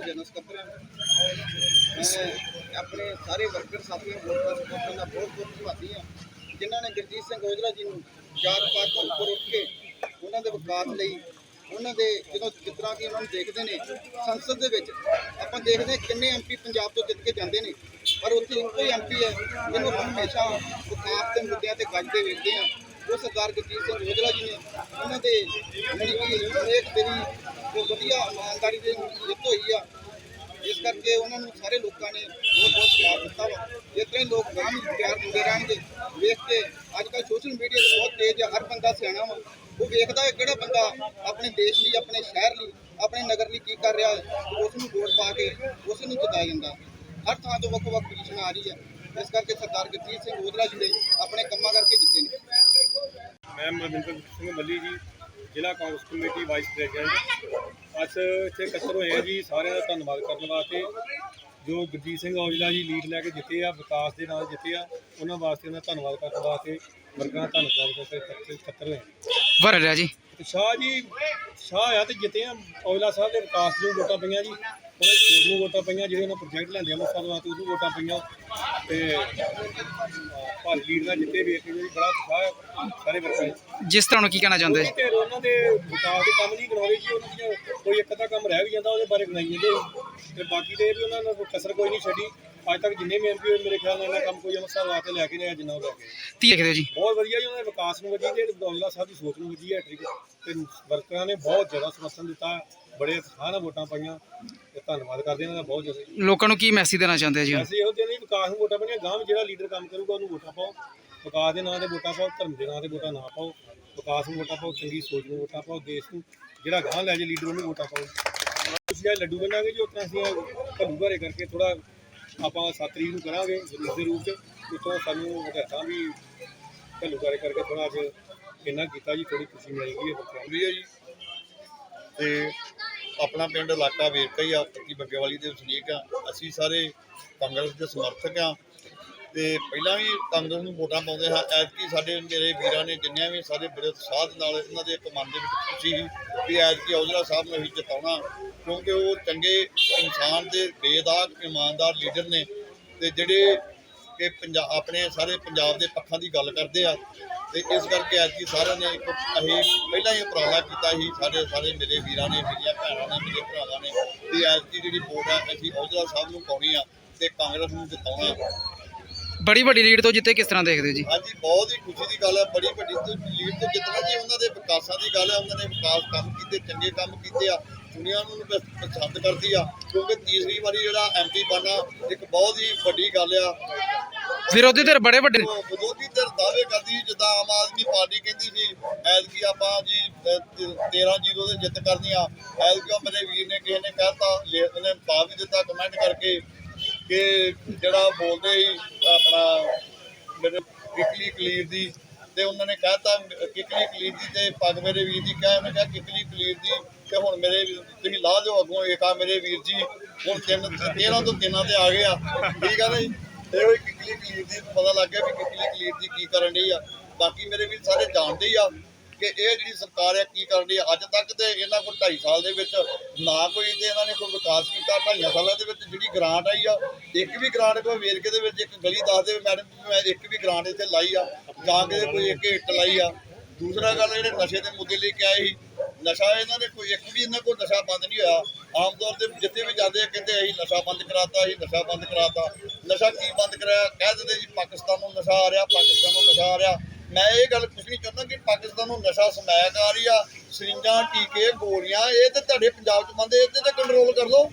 ਦਾ general ਸਕੱਤਰ ਹਾਂ ਆਪਣੇ ਸਾਰੇ ਵਰਕਰ ਸਾਥੀਆਂ ਵੋਟਰਾਂ ਸਪੋਰਟਰਾਂ ਦਾ ਬਹੁਤ ਬਹੁਤ ਧੰਨਵਾਦੀ ਹਾਂ। ਜਿਨ੍ਹਾਂ ਨੇ ਗੁਰਜੀਤ ਸਿੰਘ ਔਜਲਾ ਜੀ ਨੂੰ ਜਾਤ ਪਾਤ ਤੋਂ ਉੱਪਰ ਉੱਠ ਕੇ ਉਹਨਾਂ ਦੇ ਵਿਕਾਸ ਲਈ, ਉਹਨਾਂ ਦੇ ਜਦੋਂ ਜਿਸ ਤਰ੍ਹਾਂ ਕਿ ਉਹਨਾਂ ਨੂੰ ਦੇਖਦੇ ਨੇ, ਸੰਸਦ ਦੇ ਵਿੱਚ ਆਪਾਂ ਦੇਖਦੇ ਹਾਂ ਕਿੰਨੇ ਐਮਪੀ ਪੰਜਾਬ ਤੋਂ ਜਿੱਤ ਕੇ ਜਾਂਦੇ ਨੇ। ਪਰ ਉੱਥੇ ਇੱਕੋ ਹੀ ਐਮਪੀ ਹੈ, ਜਿਹਨੂੰ ਆਪਾਂ ਹਮੇਸ਼ਾ ਵਿਕਾਸ ਦੇ ਮੁੱਦਿਆਂ ਤੇ ਗੱਜਦੇ ਵੇਖਦੇ ਹਾਂ। ਉਹ ਸਰਦਾਰ ਗੁਰਜੀਤ ਸਿੰਘ ਔਜਲਾ ਜੀ ਨੇ ਉਹਨਾਂ ਦੇ ਜਿਹੜੀ ਕਿ ਇੱਕ ਤੇਰੀ ਜੋ ਵਧੀਆ ਇਮਾਨਦਾਰੀ ਦੇ ਜਿੱਤ ਹੋਈ ਆ। ਇਸ ਕਰਕੇ ਉਹਨਾਂ ਨੂੰ ਸਾਰੇ ਲੋਕਾਂ ਨੇ ਬਹੁਤ ਬਹੁਤ ਪਿਆਰ ਦਿੱਤਾ ਵਾ। ਇਸ ਤਰ੍ਹਾਂ ਹੀ ਲੋਕ ਗਾਂ ਵੀ ਪਿਆਰ ਦਿੰਦੇ ਰਹਿਣਗੇ, ਵੇਖ ਕੇ ਅੱਜ ਕੱਲ੍ਹ ਸੋਸ਼ਲ ਮੀਡੀਆ ਤੇ ਬਹੁਤ ਤੇਜ਼ ਆ, ਹਰ ਬੰਦਾ ਸਿਆਣਾ ਵਾ। ਉਹ ਵੇਖਦਾ ਹੈ ਕਿਹੜਾ ਬੰਦਾ ਆਪਣੇ ਦੇਸ਼ ਲਈ, ਆਪਣੇ ਸ਼ਹਿਰ ਲਈ, ਆਪਣੇ ਨਗਰ ਲਈ ਕੀ ਕਰ ਰਿਹਾ ਉਸ ਨੂੰ ਵੋਟ ਪਾ ਕੇ ਉਸ ਨੂੰ ਜਿਤਾਇਆ ਜਾਂਦਾ ਹਰ ਥਾਂ ਤੋਂ ਵੱਖ ਵੱਖ ਪੋਜੀਸ਼ਨ ਆ ਰਹੀ ਹੈ ਇਸ ਕਰਕੇ ਸਰਦਾਰ ਗੁਰਜੀਤ ਸਿੰਘ ਔਜਲਾ ਜੀ ਨੇ ਆਪਣੇ ਕੰਮਾਂ ਕਰਕੇ ਜਿੱਤੇ ਨੇ। ਮੈਂ ਮਨਿੰਦਰ ਸਿੰਘ ਮੱਲੀ ਜੀ ਜ਼ਿਲ੍ਹਾ ਕਾਂਗਰਸ ਕਮੇਟੀ ਵਾਈਸ ਪ੍ਰੈਜ਼ੀਡੈਂਟ। ਅੱਜ ਇੱਥੇ ਇਕੱਤਰ ਹੋਏ ਆ ਜੀ ਸਾਰਿਆਂ ਦਾ ਧੰਨਵਾਦ ਕਰਨ ਵਾਸਤੇ। ਜੋ ਗੁਰਜੀਤ ਸਿੰਘ ਔਜਲਾ ਜੀ ਲੀਡ ਲੈ ਕੇ ਜਿੱਤੇ ਆ ਵਿਕਾਸ ਦੇ ਨਾਲ ਜਿੱਤੇ ਆ ਉਹਨਾਂ ਵਾਸਤੇ ਉਹਨਾਂ ਦਾ ਧੰਨਵਾਦ ਕਰਨ ਵਾਸਤੇ ਵਰਗਾਂ ਧੰਨਵਾਦ ਕਰਕੇ ਇਕੱਤਰ- ਹੋਏ। ਵਰ ਰਿਹਾ ਜੀ। ਸ਼ਾਹ ਜੀ ਸ਼ਾਹ ਆ ਤੇ ਜਿੱਤੇ ਆ। ਔਜਲਾ ਸਾਹਿਬ ਦੇ ਵਿਕਾਸ ਨੂੰ ਵੋਟਾਂ ਪਈਆਂ ਜੀ। ਉਹਨਾਂ ਦੇ ਸਕੂਲ ਨੂੰ ਵੋਟਾਂ ਪਈਆਂ ਜਿਹੜੇ ਉਹਨਾਂ ਪ੍ਰੋਜੈਕਟ ਲੈਂਦੇ ਆ ਮੁਸਤਾਦ ਵਾਸਤੇ ਉਹਨੂੰ ਵੋਟਾਂ ਪਈਆਂ। ਤੇ ਭਾਲ ਲੀਡ ਨਾਲ ਜਿੱਤੇ ਵੇਖ ਕੇ ਜੀ ਬੜਾ ਉਤਸ਼ਾਹ ਹੈ ਸਾਰੇ ਵਰਕਰਾਂ। ਜਿਸ ਤਰ੍ਹਾਂ ਨੂੰ ਕੀ ਕਹਿਣਾ ਚਾਹੁੰਦੇ ਤੇ ਉਹਨਾਂ ਦੇ ਵਿਕਾਸ ਦੇ ਕੰਮ ਨਹੀਂ ਗਣਾਉਂਦੇ ਜੀ ਉਹਨਾਂ ਦੀਆਂ ਕੋਈ ਇੱਕ ਅੱਧਾ ਕੰਮ ਰਹਿ ਵੀ ਜਾਂਦਾ ਉਹਦੇ ਬਾਰੇ ਗਣਾਈ ਜਾਂਦੇ। ਤੇ ਬਾਕੀ ਤੇ ਵੀ ਉਹਨਾਂ ਨੇ ਕੋਈ ਕਸਰ ਕੋਈ ਨਹੀਂ ਛੱਡੀ। ਅੱਜ ਤੱਕ ਜਿੰਨੇ ਵੀ ਐਮਪੀ ਹੋਏ ਮੇਰੇ ਖਿਆਲ ਨਾਲ ਇਹਨਾਂ ਕੰਮ ਕੋਈ ਅਮਸਾ ਲਾ ਕੇ ਲੈ ਕੇ ਨਹੀਂ ਜਿੰਨਾ ਉਹ ਲੈ ਕੇ। ਕੀ ਦੇਖਦੇ ਹੋ ਜੀ? ਬਹੁਤ ਵਧੀਆ ਜੀ ਉਹਨਾਂ ਦੇ ਵਿਕਾਸ ਨੂੰ ਵਧੀ ਤੇ ਔਜਲਾ ਸਾਹਿਬ ਦੀ ਸੋਚ ਨੂੰ ਵਧੀ ਹੈ ਤੇ ਵਰਕਰਾਂ ਨੇ ਬਹੁਤ ਜ਼ਿਆਦਾ ਸਮਰਥਨ ਦਿੱਤਾ ਬੜੇ ਉਤਸ਼ਾਹ ਨਾਲ ਵੋਟਾਂ ਪਾਈਆਂ ਤੇ ਧੰਨਵਾਦ ਕਰਦੇ ਇਹਨਾਂ ਦਾ ਬਹੁਤ ਜ਼ਿਆਦਾ ਲੋਕਾਂ ਨੂੰ ਕੀ ਮੈਸੇਜ ਦੇਣਾ ਚਾਹੁੰਦੇ ਆ ਜੀ? ਅਸੀਂ ਇਹੋ ਜਿਹੇ ਵਿਕਾਸ ਨੂੰ ਵੋਟਾਂ ਪਾਈਆਂ ਗਾਂਵ ਜਿਹੜਾ ਲੀਡਰ ਕੰਮ ਕਰੂਗਾ ਉਹਨੂੰ ਵੋਟਾਂ ਪਾਓ। ਵਿਕਾਸ ਦੇ ਨਾਂ ਤੇ ਵੋਟਾਂ ਪਾਓ ਧਰਮ ਦੇ ਨਾਂ ਤੇ ਵੋਟਾਂ ਨਾ ਪਾਓ। ਵਿਕਾਸ ਨੂੰ ਵੋਟਾਂ ਪਾਓ ਚੰਗੀ ਸੋਚ ਨੂੰ ਵੋਟਾਂ ਪਾਓ ਦੇਸ਼ ਨੂੰ ਜਿਹੜਾ ਗਾਂਹ ਲੈ ਜੇ ਲੀਡਰ ਉਹਨੂੰ ਵੋਟਾਂ ਪਾਓ। ਅਸੀਂ ਲੱਡੂ ਬਣਾਂਗੇ ਜੀ ਉਤਨਾ ਅਸੀਂ ਘੱਲੂ ਘਰੇ ਕਰਕੇ ਥੋੜਾ ਆਪਾਂ 7 ਤਰੀਕ ਨੂੰ ਕਰਾਂਗੇ ਜਲੂਸ ਦੇ ਰੂਪ ਚ। ਉਤੋਂ ਸਾਨੂੰ ਹਦਾਇਤਾਂ ਵੀ ਘੱਲੂ ਘਰੇ ਕਰਕੇ ਥੋੜਾ ਅੱਜ ਇੰਨਾ ਕੀਤਾ ਜੀ ਥੋੜੀ ਖੁਸ਼ੀ ਮਿਲੇਗੀ ਇਹ ਬੱਚਿਆਂ ਨੂੰ। ਵੀ ਹੈ ਜੀ। ਤੇ ਆਪਣਾ ਪਿੰਡ ਇਲਾਕਾ ਵੇਰਕਾ ਹੀ ਆ, ਪੱਕੀ ਬੱਗੇਵਾਲੀ ਦੇ ਵਸਨੀਕ ਆ। ਅਸੀਂ ਸਾਰੇ ਕਾਂਗਰਸ ਦੇ ਸਮਰਥਕ ਆ। ਤੇ ਪਹਿਲਾਂ ਵੀ ਕਾਂਗਰਸ ਨੂੰ ਵੋਟਾਂ ਪਾਉਂਦੇ ਹਾਂ। ਐਤਕੀ ਸਾਡੇ ਮੇਰੇ ਵੀਰਾਂ ਨੇ ਜਿੰਨਿਆਂ ਵੀ ਸਾਡੇ ਬੜੇ ਉਤਸ਼ਾਹ ਦੇ ਨਾਲ ਇਹਨਾਂ ਦੇ ਕਮਾਨ ਮਨ ਦੇ ਵਿੱਚ ਖੁਸ਼ੀ ਸੀ ਵੀ ਐਤਕੀ ਔਜਲਾ ਸਾਹਿਬ ਨੂੰ ਅਸੀਂ ਜਿਤਾਉਣਾ। ਕਿਉਂਕਿ ਉਹ ਚੰਗੇ ਇਨਸਾਨ ਦੇ ਬੇਦਾਗ, ਇਮਾਨਦਾਰ ਲੀਡਰ ਨੇ ਤੇ ਜਿਹੜੇ ਕਿ ਪੰਜਾਬ ਆਪਣੇ ਸਾਰੇ ਪੰਜਾਬ ਦੇ ਪੱਖਾਂ ਦੀ ਗੱਲ ਕਰਦੇ ਆ ਤੇ ਇਸ ਕਰਕੇ ਐਤਕੀ ਸਾਰਿਆਂ ਨੇ ਇੱਕ ਅਸੀਂ ਪਹਿਲਾਂ ਹੀ ਉਪਰਾਲਾ ਕੀਤਾ ਸੀ ਸਾਡੇ ਸਾਰੇ ਮੇਰੇ ਵੀਰਾਂ ਨੇ ਮੇਰੀਆਂ ਭੈਣਾਂ ਨੇ ਮੇਰੇ ਭਰਾਵਾਂ ਨੇ ਵੀ ਐਤਕੀ ਜਿਹੜੀ ਵੋਟ ਆ ਅਸੀਂ ਔਜਲਾ ਸਾਹਿਬ ਨੂੰ ਪਾਉਣੀ ਆ ਤੇ ਕਾਂਗਰਸ ਨੂੰ ਜਿਤਾਉਣਾ। ਬੜੀ ਵੱਡੀ ਲੀਡ ਤੋਂ ਜਿੱਤੇ ਕਿਸ ਤਰ੍ਹਾਂ ਦੇਖਦੇ ਹੋ ਜੀ? ਹਾਂਜੀ ਬਹੁਤ ਹੀ ਖੁਸ਼ੀ ਦੀ ਗੱਲ ਹੈ ਬੜੀ ਵੱਡੀ ਤੇ ਲੀਡ ਤੇ ਜਿੱਤਣਾ ਜੀ ਉਹਨਾਂ ਦੇ ਵਿਕਾਸਾਂ ਦੀ ਗੱਲ ਹੈ ਉਹਨਾਂ ਨੇ ਵਿਕਾਸ ਕੰਮ ਕੀਤੇ ਚੰਗੇ ਕੰਮ ਕੀਤੇ ਆ ਦੁਨੀਆ ਨੂੰ ਪਸੰਦ ਕਰਦੀ ਆ ਕਿਉਂਕਿ ਤੀਸਰੀ ਵਾਰੀ ਜਿਹੜਾ ਐਮਪੀ ਬਣਨਾ ਇੱਕ ਬਹੁਤ ਹੀ ਵੱਡੀ ਗੱਲ ਆ ਵਿਰੋਧੀ ਧਿਰ ਬੜੇ ਵੱਡੇ ਵਿਰੋਧੀ ਧਿਰ ਦਾਅਵੇ ਕਰਦੀ ਸੀ, ਜਿੱਦਾਂ ਆਮ ਆਦਮੀ ਪਾਰਟੀ ਕਹਿੰਦੀ ਸੀ ਐਤਕੀ ਆਪਾਂ ਜੀ 13-0 ਦੇ ਜਿੱਤ ਕਰਨੀ ਆ ਐਤਕੀ ਮੇਰੇ ਵੀਰ ਨੇ ਕਿਸੇ ਨੇ ਕਹਿਤਾ ਉਹਨੇ ਪਾ ਵੀ ਦਿੱਤਾ ਕਮੈਂਟ ਕਰਕੇ ਕਿ ਜਿਹੜਾ ਬੋਲਦੇ ਸੀ ਆਪਣਾ ਮੇਰੇ ਕਿਕਲੀ ਕਲੀਰ ਦੀ ਤੇ ਉਹਨਾਂ ਨੇ ਕਹਿਤਾ ਕਿਕਲੀ ਕਲੀਰ ਦੀ ਤੇ ਪੱਗ ਮੇਰੇ ਵੀਰ ਦੀ ਕਹਿ ਉਹਨੇ ਕਿਹਾ ਕਿਕਲੀ ਕਲੀਰ ਦੀ ਤੇ ਹੁਣ ਮੇਰੇ ਤੁਸੀਂ ਲਾ ਦਿਓ ਅੱਗੋਂ ਇੱਕ ਆ ਮੇਰੇ ਵੀਰ ਜੀ ਹੁਣ ਤਿੰਨ 13 ਤੋਂ ਤਿੰਨਾਂ ਤੇ ਆ ਗਏ ਆ। ਠੀਕ ਆ ਨਾ ਜੀ? ਇਹੋ ਹੀ ਕਿਕਲੀ ਕਲੀਰ ਦੀ ਪਤਾ ਲੱਗ ਗਿਆ ਵੀ ਕਿਕਲੀ ਕਲੀਰ ਦੀ ਕੀ ਕਰਨ ਰਹੀ ਆ। ਬਾਕੀ ਮੇਰੇ ਵੀਰ ਸਾਰੇ ਜਾਣਦੇ ਹੀ ਆ ਕਿ ਇਹ ਜਿਹੜੀ ਸਰਕਾਰ ਹੈ ਕੀ ਕਰਨ ਰਹੀ ਆ। ਅੱਜ ਤੱਕ ਤੇ ਇਹਨਾਂ ਕੋਲ 2.5 ਸਾਲ ਦੇ ਵਿੱਚ ਨਾ ਕੋਈ ਤੇ ਇਹਨਾਂ ਨੇ ਕੋਈ ਵਿਕਾਸ ਕੀਤਾ। 2.5 ਸਾਲਾਂ ਦੇ ਵਿੱਚ ਜਿਹੜੀ ਗ੍ਰਾਂਟ ਆਈ ਆ, ਇੱਕ ਵੀ ਗ੍ਰਾਂਟ ਕੋਈ ਵੇਰਕੇ ਦੇ ਵਿੱਚ, ਇੱਕ ਗਲੀ ਦੱਸ ਦੇ ਮੈਡਮ ਮੈਂ ਇੱਕ ਵੀ ਗ੍ਰਾਂਟ ਇੱਥੇ ਲਾਈ ਆ। ਜਾਂ ਕਿਤੇ ਕੋਈ ਇੱਕ ਇੱਟ ਲਾਈ ਆ। ਦੂਸਰਾ ਗੱਲ ਜਿਹੜੇ ਨਸ਼ੇ ਦੇ ਮੁੱਦੇ ਲਈ ਕੇ ਆਏ ਸੀ ਨਸ਼ਾ ਇਹਨਾਂ ਦੇ ਕੋਈ, ਇੱਕ ਵੀ ਇਹਨਾਂ ਕੋਲ ਨਸ਼ਾ ਬੰਦ ਨਹੀਂ ਹੋਇਆ। ਆਮ ਤੌਰ ਤੇ ਜਿੱਥੇ ਵੀ ਜਾਂਦੇ ਆ, ਕਹਿੰਦੇ ਅਸੀਂ ਨਸ਼ਾ ਬੰਦ ਕਰਾਤਾ, ਅਸੀਂ ਨਸ਼ਾ ਬੰਦ ਕਰਾਤਾ। ਨਸ਼ਾ ਕੀ ਬੰਦ ਕਰਾਇਆ? ਕਹਿ ਦਿੰਦੇ ਜੀ, ਪਾਕਿਸਤਾਨ ਨੂੰ ਨਸ਼ਾ ਆ ਰਿਹਾ, ਪਾਕਿਸਤਾਨ ਨੂੰ ਨਸ਼ਾ ਆ ਰਿਹਾ। ਮੈਂ ਇਹ ਗੱਲ ਪੁੱਛਣੀ ਚਾਹੁੰਦਾ ਕਿ ਪਾਕਿਸਤਾਨ ਨੂੰ ਨਸ਼ਾ ਸਮੈਕ ਆ ਰਹੀ ਆ। ਸਰਿੰਜਾਂ ਟੀਕੇ, ਗੋਲੀਆਂ, ਇਹ ਤੇ ਤੁਹਾਡੇ ਪੰਜਾਬ ਚ ਬੰਦੇ ਇਹਦੇ ਤੇ ਕੰਟਰੋਲ ਕਰ ਲਓ।